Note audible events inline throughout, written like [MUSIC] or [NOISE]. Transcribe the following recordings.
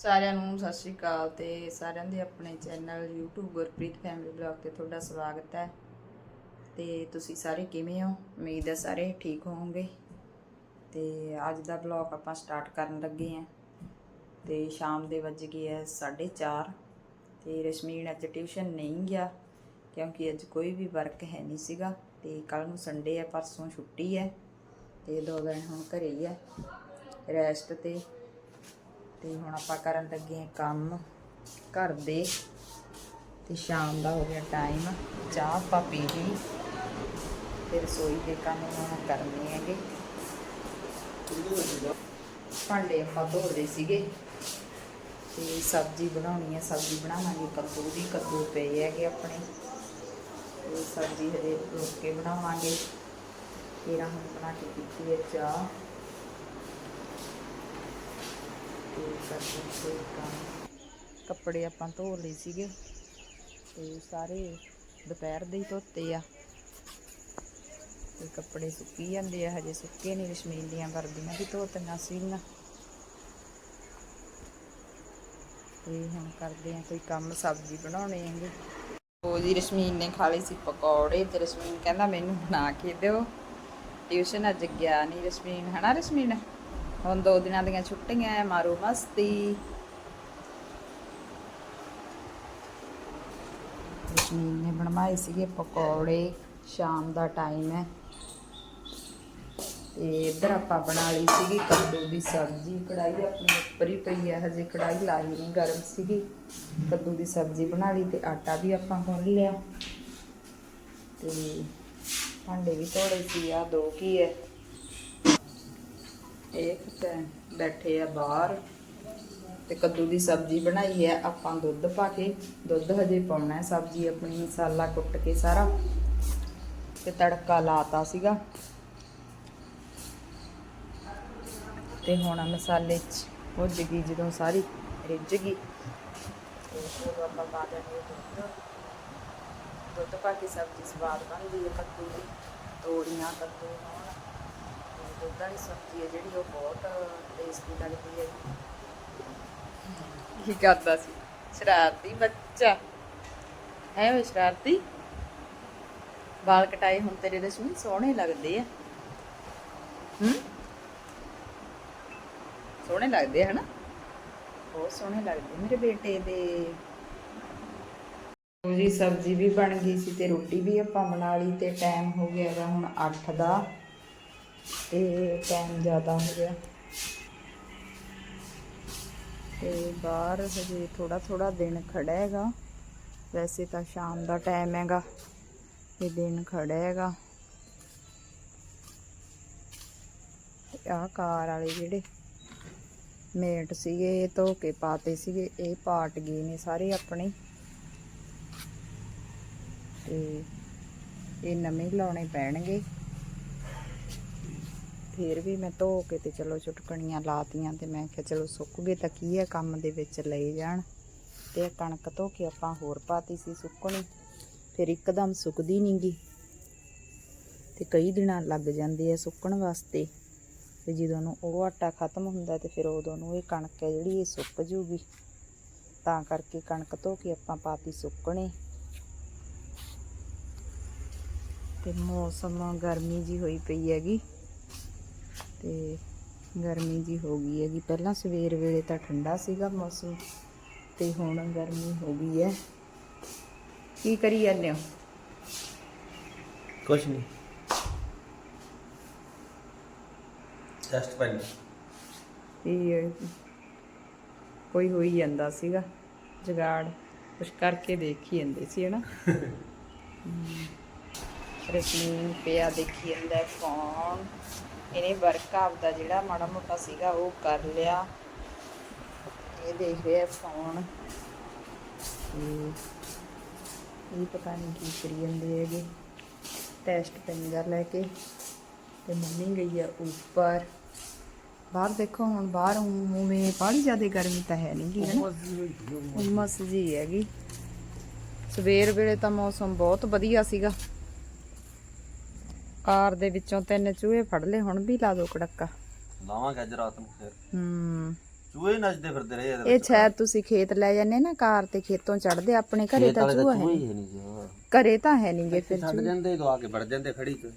ਸਾਰਿਆਂ ਨੂੰ ਸਤਿ ਸ਼੍ਰੀ ਅਕਾਲ ਤੇ ਸਾਰਿਆਂ ਦੇ ਆਪਣੇ channel YouTube Gurpreet family blog ਤੇ ਤੁਹਾਡਾ ਸਵਾਗਤ ਹੈ। ਤੇ ਤੁਸੀਂ ਸਾਰੇ ਕਿਵੇਂ ਹੋ? ਉਮੀਦ ਹੈ ਸਾਰੇ ਠੀਕ ਹੋਵੋਗੇ। ਤੇ ਅੱਜ ਦਾ ਬਲੌਗ ਆਪਾਂ ਸਟਾਰਟ ਕਰਨ ਲੱਗੇ ਹਾਂ। ਤੇ ਸ਼ਾਮ ਦੇ ਵੱਜ ਗਏ ਹੈ 4:30 ਤੇ ਰਸ਼ਮੀਨ ਅੱਜ ਟਿਊਸ਼ਨ ਨਹੀਂ ਗਿਆ ਕਿਉਂਕਿ ਅੱਜ ਕੋਈ ਵੀ ਵਰਕ ਹੈ ਨਹੀਂ ਸੀਗਾ ਤੇ ਕੱਲ ਨੂੰ ਸੰਡੇ ਹੈ, ਪਰਸੋਂ ਛੁੱਟੀ ਹੈ ਤੇ ਦੋ ਦਿਨ ਹੁਣ ਘਰੇ ਹੀ ਹੈ। ਰੈਸਟ ਤੇ ਤੇ ਹੁਣ ਆਪਾਂ ਕਰਨ ਲੱਗੇ ਕੰਮ ਘਰ ਦੇ। ਤੇ ਸ਼ਾਮ ਦਾ ਹੋ ਗਿਆ ਟਾਈਮ ਚਾਹ ਆਪਾਂ ਪੀ ਲਈ। ਤੇ ਰਸੋਈ ਦੇ ਕੰਮ ਹੁਣ ਕਰਨੇ ਹੈਗੇ। ਭਾਂਡੇ ਆਪਾਂ ਧੋਦੇ ਸੀਗੇ। ਤੇ ਸਬਜ਼ੀ ਬਣਾਉਣੀ ਹੈ ਸਬਜ਼ੀ ਬਣਾਵਾਂਗੇ ਕੱਦੂ ਦੀ। ਕੱਦੂ ਪਏ ਹੈਗੇ ਆਪਣੇ। ਤੇ ਸਬਜ਼ੀ ਹਜੇ ਰੋਕ ਕੇ ਬਣਾਵਾਂਗੇ। ਤੇਰਾ ਹੁਣ ਬਣਾ ਕੇ ਪੀਤੀ ਹੈ ਚਾਹ। ਤੇ ਕਰਦੇ ਕੋਈ ਕੱਪੜੇ ਆਪਾਂ ਧੋ ਲਏ ਸੀਗੇ ਤੇ ਸਾਰੇ ਦੁਪਹਿਰ ਦੇ ਹੀ ਧੋਤੇ ਆ। ਤੇ ਕੱਪੜੇ ਸੁੱਕੀ ਜਾਂਦੇ ਆ, ਹਜੇ ਸੁੱਕੇ ਨਹੀਂ ਰਸ਼ਮੀਨ ਦੀਆਂ ਵਰਦੀਆਂ ਵੀ ਧੋਤੀਆਂ ਸੀਗੀਆਂ। ਤੇ ਹੁਣ ਕਰਦੇ ਆ ਕੋਈ ਕੰਮ, ਸਬਜ਼ੀ ਬਣਾਉਣੇ ਹੈਗੇ। ਉਹ ਜੀ ਰਸ਼ਮੀਨ ਨੇ ਖਾ ਲਈ ਸੀ ਪਕੌੜੇ ਤੇ ਰਸ਼ਮੀਨ ਕਹਿੰਦਾ ਮੈਨੂੰ ਬਣਾ ਕੇ ਦਿਓ। ਟਿਊਸ਼ਨ ਅੱਜ ਗਿਆ ਨਹੀਂ ਰਸ਼ਮੀਨ, ਹਨਾ ਰਸ਼ਮੀਨ? ਹੁਣ ਦੋ ਦਿਨਾਂ ਦੀਆਂ ਛੁੱਟੀਆਂ ਐ ਮਾਰੋ ਮਸਤੀ। ਰਸ਼ਮੀਨ ਨੇ ਬਣਵਾਏ ਸੀਗੇ ਪਕੌੜੇ, ਸ਼ਾਮ ਦਾ ਟਾਈਮ ਹੈ। ਤੇ ਇੱਧਰ ਆਪਾਂ ਬਣਾ ਲਈ ਸੀਗੀ ਕੱਦੂ ਦੀ ਸਬਜ਼ੀ। ਕੜਾਈ ਆਪਣੀ ਉੱਪਰ ਹੀ ਪਈ ਹੈ, ਹਜੇ ਕੜਾਈ ਲਾਈ ਨਹੀਂ, ਗਰਮ ਸੀਗੀ। ਕੱਦੂ ਦੀ ਸਬਜ਼ੀ ਬਣਾ ਲਈ ਤੇ ਆਟਾ ਵੀ ਆਪਾਂ ਗੁੰਨ ਲਿਆ। ਤੇ ਭਾਂਡੇ ਵੀ ਧੋੜੇ ਸੀ ਆ ਦੋ ਕੀ ਹੈ। ਇਹ ਬੈਠੇ ਆ ਬਾਹਰ ਤੇ ਕੱਦੂ ਦੀ ਸਬਜ਼ੀ ਬਣਾਈ ਹੈ, ਆਪਾਂ ਦੁੱਧ ਪਾ ਕੇ, ਦੁੱਧ ਹਜੇ ਪਾਉਣਾ ਹੈ ਸਬਜ਼ੀ ਆਪਣੀ, ਮਸਾਲਾ ਕੁੱਟ ਕੇ ਸਾਰਾ ਤੇ ਤੜਕਾ ਲਾਤਾ ਸੀਗਾ। ਤੇ ਹੁਣ ਮਸਾਲੇ ਚ ਭੁੱਜ ਗਈ ਜਦੋਂ ਸਾਰੀ, ਰਿੱਝ ਗਈ। ਤੇ ਆਪਾਂ ਪਾ ਦੇਣੀ ਦੁੱਧ। ਦੁੱਧ ਪਾ ਕੇ ਸਬਜ਼ੀ ਸਵਾਦ ਬਣਦੀ ਹੈ ਕੱਦੂ ਦੀ, ਤੋੜੀਆਂ ਕੱਦੂ ਹੋਣ ਦੁੱਧ ਵਾਲੀ ਸਬਜ਼ੀ ਹੈ ਜਿਹੜੀ ਉਹ ਬਹੁਤ ਟੇਸਟੀ ਲੱਗਦੀ ਹੈ। ਕੀ ਕਰਦਾ ਸੀ? ਸ਼ਰਾਰਤੀ ਬੱਚਾ। ਹੈ ਉਹ ਸ਼ਰਾਰਤੀ? ਵਾਲ ਕਟਾਏ ਹੁਣ ਤੇਰੇ ਰਸ਼ਮੀ ਸੋਹਣੇ ਲੱਗਦੇ ਆ। ਹੂੰ? ਸੋਹਣੇ ਲੱਗਦੇ ਆ ਹਨਾ? ਬਹੁਤ ਸੋਹਣੇ ਲੱਗਦੇ ਮੇਰੇ ਬੇਟੇ ਦੇ। ਜੀ ਸਬਜ਼ੀ ਵੀ ਬਣ ਗਈ ਸੀ ਤੇ ਰੋਟੀ ਵੀ ਆਪਾਂ ਬਣਾ ਲਈ ਤੇ ਟਾਈਮ ਹੋ ਗਿਆ ਹੁਣ 8 ਦਾ। ਤੇ ਟਾਈਮ ਜ਼ਿਆਦਾ ਹੋ ਗਿਆ। ਤੇ ਬਾਹਰ ਹਜੇ ਥੋੜਾ ਥੋੜਾ ਦਿਨ ਖੜਾ ਹੈਗਾ। ਵੈਸੇ ਤਾਂ ਸ਼ਾਮ ਦਾ ਟਾਈਮ ਹੈਗਾ ਤੇ ਦਿਨ ਖੜਾ ਹੈਗਾ। ਤੇ ਆਹ ਕਾਰ ਵਾਲੇ ਜਿਹੜੇ ਮੇਟ ਸੀਗੇ, ਇਹ ਧੋ ਕੇ ਪਾਤੇ ਸੀਗੇ। ਇਹ ਪਾਟ ਗਏ ਨੇ ਸਾਰੇ ਆਪਣੇ। ਤੇ ਇਹ ਨਵੇਂ ਲਾਉਣੇ ਪੈਣਗੇ। ਫਿਰ ਵੀ ਮੈਂ ਧੋ ਕੇ ਤੇ ਚਲੋ ਚੁਟਕਣੀਆਂ ਲਾਤੀਆਂ ਤੇ ਮੈਂ ਕਿਹਾ ਚਲੋ ਸੁੱਕ ਗਏ ਤਾਂ ਕੀ ਹੈ ਕੰਮ ਦੇ ਵਿੱਚ ਲਏ ਜਾਣ। ਤੇ ਇਹ ਕਣਕ ਧੋ ਕੇ ਆਪਾਂ ਹੋਰ ਪਾਤੀ ਸੀ ਸੁੱਕਣੀ, ਫਿਰ ਇੱਕਦਮ ਸੁੱਕਦੀ ਨਹੀਂਗੀ ਤੇ ਕਈ ਦਿਨਾਂ ਲੱਗ ਜਾਂਦੇ ਆ ਸੁੱਕਣ ਵਾਸਤੇ। ਤੇ ਜਦੋਂ ਨੂੰ ਉਹ ਆਟਾ ਖਤਮ ਹੁੰਦਾ ਤੇ ਫਿਰ ਉਦੋਂ ਨੂੰ ਇਹ ਕਣਕ ਹੈ ਜਿਹੜੀ ਇਹ ਸੁੱਕ ਜੂਗੀ। ਤਾਂ ਕਰਕੇ ਕਣਕ ਧੋ ਕੇ ਆਪਾਂ ਪਾਤੀ ਸੁੱਕਣੇ। ਤੇ ਮੌਸਮ ਗਰਮੀ ਜੀ ਹੋਈ ਪਈ ਹੈਗੀ। ਤੇ ਗਰਮੀ ਜੀ ਹੋ ਗਈ ਹੈਗੀ। ਪਹਿਲਾਂ ਸਵੇਰ ਵੇਲੇ ਤਾਂ ਠੰਡਾ ਸੀਗਾ ਮੌਸਮ ਤੇ ਹੁਣ ਗਰਮੀ ਹੋ ਗਈ ਹੈ। ਕੀ ਕਰੀ ਜਾਂਦੇ ਹੋ? ਕੁਛ ਨਹੀਂ। ਜਸਟ ਪੈਨ ਇਹ ਕੋਈ ਹੋਈ ਜਾਂਦਾ ਸੀਗਾ ਜਗਾੜ ਕੁਛ ਕਰਕੇ ਦੇਖੀ ਜਾਂਦੇ ਸੀ ਹਨਾ। [LAUGHS] ਰਸਮੀਨ ਪਿਆ ਦੇਖੀ ਜਾਂਦਾ ਫੋਨ ਇਹਨੇ ਵਰਕ ਆਪਦਾ ਜਿਹੜਾ ਮਾੜਾ ਮੋਟਾ ਸੀਗਾ ਉਹ ਕਰ ਲਿਆ। ਇਹ ਦੇਖ ਰਿਹਾ ਫੋਨ ਇਹ ਪਤਾ ਨਹੀਂ ਕੀ ਕਰੀ ਜਾਂਦੇ ਹੈਗੇ। ਟੈਸਟ ਪੈਨ ਜਾ ਲੈ ਕੇ ਤੇ ਮੰਮੀ ਗਈ ਆ ਉੱਪਰ। ਬਾਹਰ ਦੇਖੋ ਹੁਣ ਬਾਹਰ ਉਵੇਂ ਬਾਹਲੀ ਜ਼ਿਆਦਾ ਗਰਮੀ ਤਾਂ ਹੈ ਨਹੀਂ ਗੀ ਉਮਸ ਜੀ ਹੈਗੀ। ਸਵੇਰ ਵੇਲੇ ਤਾਂ ਮੌਸਮ ਬਹੁਤ ਵਧੀਆ ਸੀਗਾ। ਕਾਰ ਦੇ ਵਿੱਚੋਂ ਤਿੰਨ ਚੂਹੇ ਫੜ ਲਏ ਹੁਣ ਵੀ ਲਾ ਦੋ ਕੜੱਕਾ। ਲਾਵਾਂਗੇ ਅੱਜ ਰਾਤ ਨੂੰ ਫਿਰ। ਹੂੰ। ਚੂਹੇ ਨੱਚਦੇ ਫਿਰਦੇ ਰਹੇ ਇਹਦੇ ਇਹ ਸ਼ਾਇਦ ਤੁਸੀਂ ਖੇਤ ਲੈ ਜਾਂਦੇ ਨਾ ਕਾਰ ਤੇ ਖੇਤੋਂ ਚੜਦੇ ਆਪਣੇ ਘਰੇ ਤਾਂ ਚੂਹਾ ਹੈ ਚੂਹੇ ਹੀ ਨਹੀਂ। ਘਰੇ ਤਾਂ ਹੈ ਨਹੀਂਗੇ ਫਿਰ ਛੱਡ ਜਾਂਦੇ ਦੋ ਆ ਕੇ ਵੜ ਜਾਂਦੇ ਖੜੀ ਚ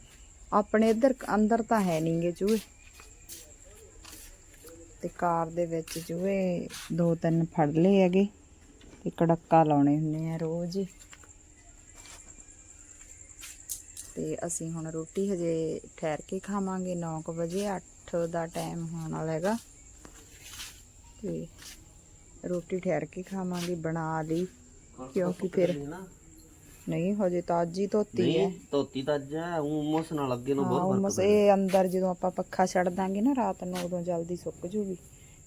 ਆਪਣੇ ਇੱਧਰ ਅੰਦਰ ਤਾਂ ਹੈ ਨਹੀਂਗੇ ਚੂਹੇ। ਤੇ ਕਾਰ ਦੇ ਵਿੱਚ ਚੂਹੇ ਦੋ ਤਿੰਨ ਫੜ ਲਏ ਹੈਗੇ ਤੇ ਕੜੱਕਾ ਲਾਉਣੇ ਹੁੰਦੇ ਆ ਰੋਜ਼ ਹੀ। ਤੇ ਅਸੀਂ ਹੁਣ ਰੋਟੀ ਹਜੇ ਠਹਿਰ ਕੇ ਖਾਵਾਂਗੇ 9:00 ਵਜੇ 8 ਦਾ ਟਾਈਮ ਹੋਣ ਵਾਲਾ ਹੈਗਾ। ਤੇ ਰੋਟੀ ਠਹਿਰ ਕੇ ਖਾਵਾਂਗੇ ਬਣਾ ਲਈ। ਕਿਉਂਕਿ ਫਿਰ ਨਹੀਂ ਹਜੇ ਤਾਜੀ ਧੋਤੀ ਹੈ। ਧੋਤੀ ਤਾਂ ਅੱਜ ਹੈ ਉਮਸ ਨਾਲ ਅੱਗੇ ਨੂੰ ਬਹੁਤ ਉਮਸ ਇਹ ਅੰਦਰ ਜਦੋਂ ਆਪਾਂ ਪੱਖਾ ਛੱਡ ਦਾਂਗੇ ਨਾ ਰਾਤ ਨੂੰ ਉਦੋਂ ਜਲਦੀ ਸੁੱਕ ਜੂਗੀ।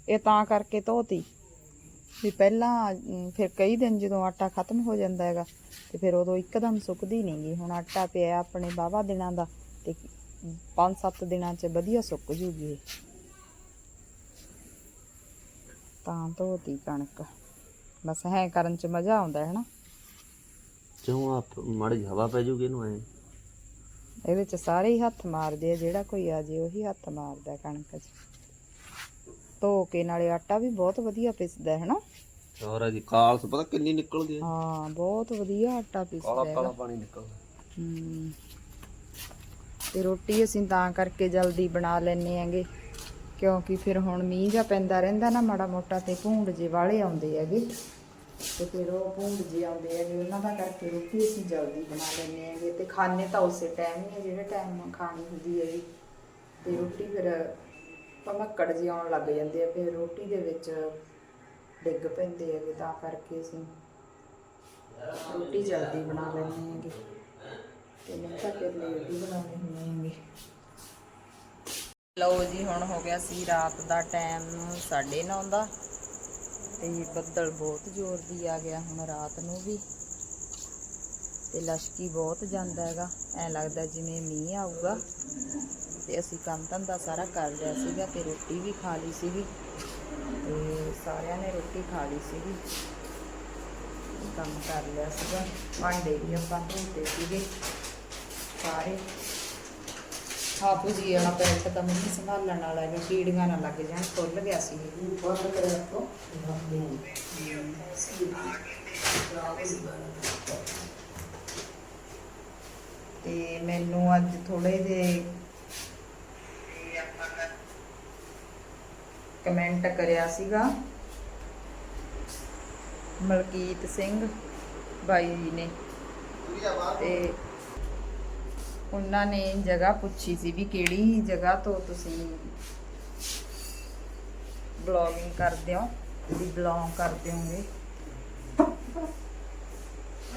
ਇਹ ਤਾਂ ਕਰਕੇ ਧੋਤੀ। ਵੀ ਪਹਿਲਾਂ ਫਿਰ ਕਈ ਦਿਨ ਜਦੋਂ ਆਟਾ ਖਤਮ ਹੋ ਜਾਂਦਾ ਹੈਗਾ ਤੇ ਫਿਰ ਉਦੋਂ ਇੱਕਦਮ ਸੁੱਕਦੀ ਨਹੀਂਗੀ ਹੁਣ ਆਟਾ ਪਿਆ ਆਪਣੇ ਬਾਵਾ ਦਿਨਾਂ ਦਾ ਤੇ 5-7 ਦਿਨਾਂ 'ਚ ਵਧੀਆ ਸੁੱਕ ਜੂਗੀ ਤਾਂ ਧੋਤੀ ਕਣਕ। ਬਸ ਹੈ ਕਰਨ 'ਚ ਮਜ਼ਾ ਆਉਂਦਾ ਹੈ ਨਾ ਜਿਉਂ ਆ ਮਾੜੀ ਹਵਾ ਪੈ ਜੂਗੀ ਇਹਨੂੰ ਐ? ਇਹਦੇ 'ਚ ਸਾਰੇ ਹੀ ਹੱਥ ਮਾਰਦੇ ਆ ਜਿਹੜਾ ਕੋਈ ਆ ਜੇ ਉਹੀ ਹੱਥ ਮਾਰਦਾ ਕਣਕ 'ਚ। ਧੋ ਕੇ ਨਾਲੇ ਆਟਾ ਵੀ ਬਹੁਤ ਵਧੀਆ ਪਿਸਦਾ ਹੈ ਨਾ ਹੋਰ ਜੀ ਕਾਲਸ ਪਤਾ ਕਿੰਨੀ ਨਿਕਲਦੀ ਹੈ ਹਾਂ ਬਹੁਤ ਵਧੀਆ ਆਟਾ ਪਿਸਦਾ ਕਾਲਾ ਹੈਗਾ ਕਾਲਾ ਪਾਣੀ ਨਿਕਲਦਾ। ਹਮ। ਤੇ ਰੋਟੀ ਅਸੀਂ ਤਾਂ ਕਰਕੇ ਜਲਦੀ ਬਣਾ ਲੈਨੇ ਆਂਗੇ ਕਿਉਂਕਿ ਫਿਰ ਹੁਣ ਮੀਂਹ ਜਾਂ ਪੈਂਦਾ ਰਹਿੰਦਾ ਨਾ ਮਾੜਾ ਮੋਟਾ ਤੇ ਭੂੰਡ ਜੇ ਵਾਲੇ ਆਉਂਦੇ ਹੈਗੇ। ਤੇ ਫਿਰ ਉਹ ਭੂੰਡ ਜੇ ਆਉਂਦੇ ਹੈਗੇ ਉਹਨਾਂ ਦਾ ਕਰਕੇ ਰੋਟੀ ਅਸੀਂ ਜਲਦੀ ਬਣਾ ਲੈਨੇ ਆਂਗੇ ਤੇ ਖਾਣੇ ਤਾਂ ਉਸੇ ਟਾਈਮ ਹੀ ਆ ਜਿਹੜੇ ਟਾਈਮ ਖਾਣੀ ਹੁੰਦੀ ਹੈਗੀ। ਤੇ ਰੋਟੀ ਫਿਰ ਭਮੱਕੜ ਜਿਹੇ ਆਉਣ ਲੱਗ ਜਾਂਦੇ ਆ ਫਿਰ ਰੋਟੀ ਦੇ ਵਿੱਚ ਡਿੱਗ ਪੈਂਦੇ ਹੈਗੇ, ਤਾਂ ਕਰਕੇ ਅਸੀਂ ਰੋਟੀ ਜਲਦੀ ਬਣਾ ਲੈਂਦੇ ਹੈਗੇ। ਤੇ ਨਹੀਂ ਤਾਂ ਫਿਰ ਲੇਟ ਹੀ ਬਣਾਉਣੀ ਹੁੰਦੀ ਹੈਗੀ। ਲਓ ਜੀ, ਹੁਣ ਹੋ ਗਿਆ ਸੀ ਰਾਤ ਦਾ ਟਾਈਮ 9:30 ਦਾ। ਤੇ ਬੱਦਲ ਬਹੁਤ ਜ਼ੋਰ ਦੀ ਆ ਗਿਆ ਹੁਣ ਰਾਤ ਨੂੰ ਵੀ। ਤੇ ਲਸ਼ਕੀ ਬਹੁਤ ਜਾਂਦਾ ਹੈਗਾ। ਐ ਲੱਗਦਾ ਜਿਵੇਂ ਮੀਂਹ ਆਊਗਾ। ਤੇ ਅਸੀਂ ਕੰਮ ਧੰਦਾ ਸਾਰਾ ਕਰ ਲਿਆ ਸੀਗਾ ਤੇ ਰੋਟੀ ਵੀ ਖਾ ਲਈ ਸੀਗੀ। ਤੇ ਸਾਰਿਆਂ ਨੇ ਰੋਟੀ ਖਾ ਲਈ ਸੀਗੀ। ਕੰਮ ਕਰ ਲਿਆ ਸੀਗਾ। ਭਾਂਡੇ ਵੀ ਆਪਾਂ ਧੋਤੇ ਸੀਗੇ। ਸਾਰੇ। ਆਪੂ ਜੀ ਵਾਲਾ ਪੈਂਟ ਤਾਂ ਮੰਮੀ ਸੰਭਾਲਣ ਵਾਲਾ ਹੈ ਕੀੜੀਆਂ ਨਾ ਲੱਗ ਜਾਣ ਖੁੱਲ ਗਿਆ ਸੀ। ਇਹ ਕਰਿਆ ਤੋਂ ਤੇ ਮੈਨੂੰ ਅੱਜ ਥੋੜੇ ਜਿਹੇ ਕਮੈਂਟ ਕਰਿਆ ਸੀਗਾ। ਮਲਕੀਤ ਸਿੰਘ ਬਾਈ ਜੀ ਨੇ। ਤੇ ਉਹਨਾਂ ਨੇ ਜਗ੍ਹਾ ਪੁੱਛੀ ਸੀ ਵੀ ਕਿਹੜੀ ਜਗ੍ਹਾ ਤੋਂ ਤੁਸੀਂ ਬਲੌਗਿੰਗ ਕਰਦੇ ਹੋ ਵੀ ਬਲੌਗ ਕਰਦੇ ਹੋਗੇ।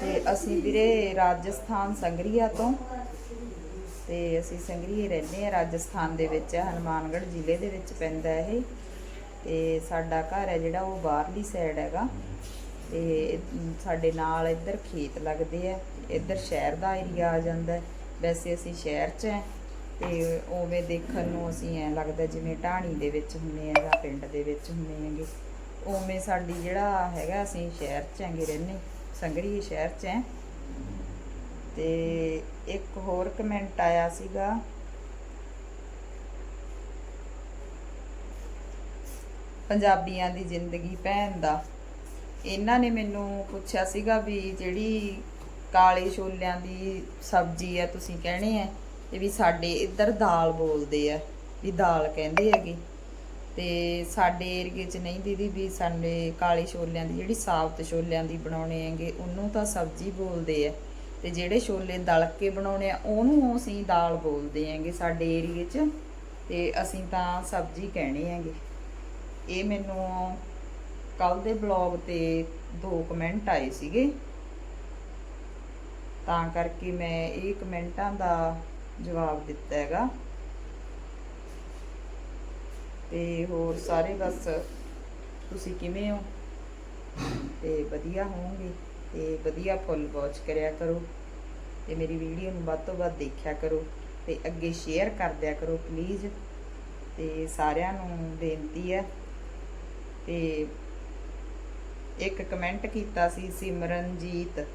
ਤੇ ਅਸੀਂ ਵੀਰੇ ਰਾਜਸਥਾਨ ਸੰਗਰੀਆ ਤੋਂ। ਤੇ ਅਸੀਂ ਸੰਗਰੀਏ ਰਹਿੰਦੇ ਆ ਰਾਜਸਥਾਨ ਦੇ ਵਿੱਚ ਹੈ, ਹਨੂਮਾਨਗੜ੍ਹ ਜ਼ਿਲ੍ਹੇ ਦੇ ਵਿੱਚ ਪੈਂਦਾ ਇਹ। ਤੇ ਸਾਡਾ ਘਰ ਹੈ ਜਿਹੜਾ, ਉਹ ਬਾਹਰਲੀ ਸਾਈਡ ਹੈਗਾ। ਤੇ ਸਾਡੇ ਨਾਲ ਇੱਧਰ ਖੇਤ ਲੱਗਦੇ ਆ, ਇੱਧਰ ਸ਼ਹਿਰ ਦਾ ਏਰੀਆ ਆ ਜਾਂਦਾ ਵੈਸੇ ਅਸੀਂ ਸ਼ਹਿਰ 'ਚ ਹੈ, ਤੇ ਉਵੇਂ ਦੇਖਣ ਨੂੰ ਅਸੀਂ ਐ ਲੱਗਦਾ ਜਿਵੇਂ ਢਾਣੀ ਦੇ ਵਿੱਚ ਹੁੰਨੇ ਆ ਜਾਂ ਪਿੰਡ ਦੇ ਵਿੱਚ ਹੁੰਨੇ ਹੈਗੇ। ਉਵੇਂ ਸਾਡੀ ਜਿਹੜਾ ਹੈਗਾ, ਅਸੀਂ ਸ਼ਹਿਰ 'ਚ ਹੈਗੇ ਰਹਿੰਦੇ ਸੰਗਰੀ ਸ਼ਹਿਰ 'ਚ ਹੈ। ਤੇ ਇੱਕ ਹੋਰ ਕਮੈਂਟ ਆਇਆ ਸੀਗਾ ਪੰਜਾਬੀਆਂ ਦੀ ਜ਼ਿੰਦਗੀ ਭੈਣ ਦਾ। ਇਹਨਾਂ ਨੇ ਮੈਨੂੰ ਪੁੱਛਿਆ ਸੀਗਾ ਵੀ ਜਿਹੜੀ ਕਾਲੇ ਛੋਲਿਆਂ ਦੀ ਸਬਜ਼ੀ ਆ ਤੁਸੀਂ ਕਹਿਣੇ ਆ ਤੇ ਵੀ ਸਾਡੇ ਇੱਧਰ ਦਾਲ ਬੋਲਦੇ ਆ, ਵੀ ਦਾਲ ਕਹਿੰਦੇ ਹੈਗੇ। ਤੇ ਸਾਡੇ ਏਰੀਏ 'ਚ ਨਹੀਂ ਦੀਦੀ, ਵੀ ਸਾਡੇ ਕਾਲੇ ਛੋਲਿਆਂ ਦੀ ਜਿਹੜੀ ਸਾਬਤ ਛੋਲਿਆਂ ਦੀ ਬਣਾਉਣੇ ਹੈਗੇ, ਉਹਨੂੰ ਤਾਂ ਸਬਜ਼ੀ ਬੋਲਦੇ ਆ। ਤੇ ਜਿਹੜੇ ਛੋਲੇ ਦਲ ਕੇ ਬਣਾਉਣੇ ਆ, ਉਹਨੂੰ ਅਸੀਂ ਦਾਲ ਬੋਲਦੇ ਹੈਗੇ ਸਾਡੇ ਏਰੀਏ 'ਚ। ਤੇ ਅਸੀਂ ਤਾਂ ਸਬਜ਼ੀ ਕਹਿਣੇ ਹੈਗੇ। ਇਹ ਮੈਨੂੰ ਕੱਲ ਦੇ ਬਲੌਗ ਤੇ ਦੋ ਕਮੈਂਟ ਆਏ ਸੀਗੇ। ਤਾਂ ਕਰਕੇ ਮੈਂ ਇਹ ਕਮੈਂਟਾਂ ਦਾ ਜਵਾਬ ਦਿੱਤਾ ਹੈਗਾ। ਤੇ ਹੋਰ ਸਾਰੇ ਬਸ ਤੁਸੀਂ ਕਿਵੇਂ ਹੋ? ਤੇ ਵਧੀਆ ਹੋਵੋਗੇ? ਤੇ ਵਧੀਆ ਫੁੱਲ ਵਾਚ ਕਰਿਆ ਕਰੋ। ਤੇ ਮੇਰੀ ਵੀਡੀਓ ਨੂੰ ਵੱਧ ਤੋਂ ਵੱਧ ਦੇਖਿਆ ਕਰੋ। ਤੇ ਅੱਗੇ ਸ਼ੇਅਰ ਕਰ ਦਿਆ ਕਰੋ ਪਲੀਜ਼ ਤੇ ਸਾਰਿਆਂ ਨੂੰ ਬੇਨਤੀ ਹੈ ਤੇ ਇੱਕ ਕਮੈਂਟ ਕੀਤਾ ਸੀ ਸਿਮਰਨਜੀਤ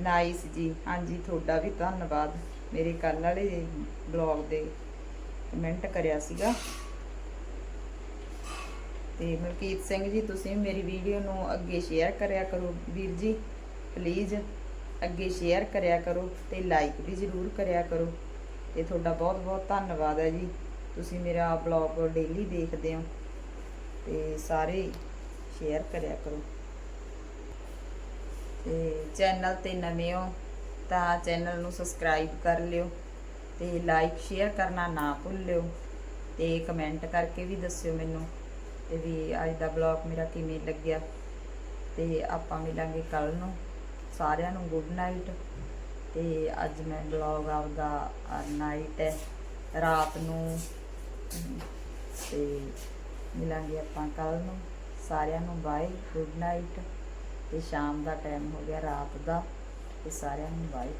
ਨਾਈਸ ਜੀ। ਹਾਂਜੀ, ਤੁਹਾਡਾ ਵੀ ਧੰਨਵਾਦ। ਮੇਰੇ ਕੱਲ ਵਾਲੇ ਬਲੌਗ ਦੇ ਕਮੈਂਟ ਕਰਿਆ ਸੀਗਾ। ਤੇ ਮਲਕੀਤ ਸਿੰਘ ਜੀ, ਤੁਸੀਂ ਮੇਰੀ ਵੀਡੀਓ ਨੂੰ ਅੱਗੇ ਸ਼ੇਅਰ ਕਰਿਆ ਕਰੋ। ਵੀਰ ਜੀ ਪਲੀਜ਼ ਅੱਗੇ ਸ਼ੇਅਰ ਕਰਿਆ ਕਰੋ ਤੇ ਲਾਈਕ ਵੀ ਜ਼ਰੂਰ ਕਰਿਆ ਕਰੋ। ਤੇ ਤੁਹਾਡਾ ਬਹੁਤ ਬਹੁਤ ਧੰਨਵਾਦ ਹੈ ਜੀ। ਤੁਸੀਂ ਮੇਰਾ ਬਲੌਗ ਡੇਲੀ ਦੇਖਦੇ ਹੋ। ਤੇ ਸਾਰੇ ਸ਼ੇਅਰ ਕਰਿਆ ਕਰੋ। ਤੇ ਚੈਨਲ ਤੇ ਨਵੇਂ ਹੋ ਤਾਂ ਚੈਨਲ ਨੂੰ ਸਬਸਕ੍ਰਾਈਬ ਕਰ ਲਿਓ ਤੇ ਲਾਈਕ ਸ਼ੇਅਰ ਕਰਨਾ ਨਾ ਭੁੱਲਿਓ ਤੇ ਕਮੈਂਟ ਕਰਕੇ ਵੀ ਦੱਸਿਓ ਮੈਨੂੰ ਤੇ ਵੀ ਅੱਜ ਦਾ ਬਲੌਗ ਮੇਰਾ ਕਿਵੇਂ ਲੱਗਿਆ। ਤੇ ਆਪਾਂ ਮਿਲਾਂਗੇ ਕੱਲ ਨੂੰ। ਸਾਰਿਆਂ ਨੂੰ ਗੁੱਡ ਨਾਈਟ ਤੇ ਅੱਜ ਮੈਂ ਬਲੌਗ ਆਪਦਾ ਨਾਈਟ ਹੈ। ਰਾਤ ਨੂੰ ਅਮ, ਤੇ ਮਿਲਾਂਗੇ ਆਪਾਂ ਕੱਲ ਨੂੰ। ਸਾਰਿਆਂ ਨੂੰ ਬਾਏ, ਗੁੱਡ ਨਾਈਟ। ਤੇ ਸ਼ਾਮ ਦਾ ਟਾਈਮ ਹੋ ਗਿਆ, ਰਾਤ ਦਾ। ਤੇ ਸਾਰਿਆਂ ਨੂੰ ਬਾਏ।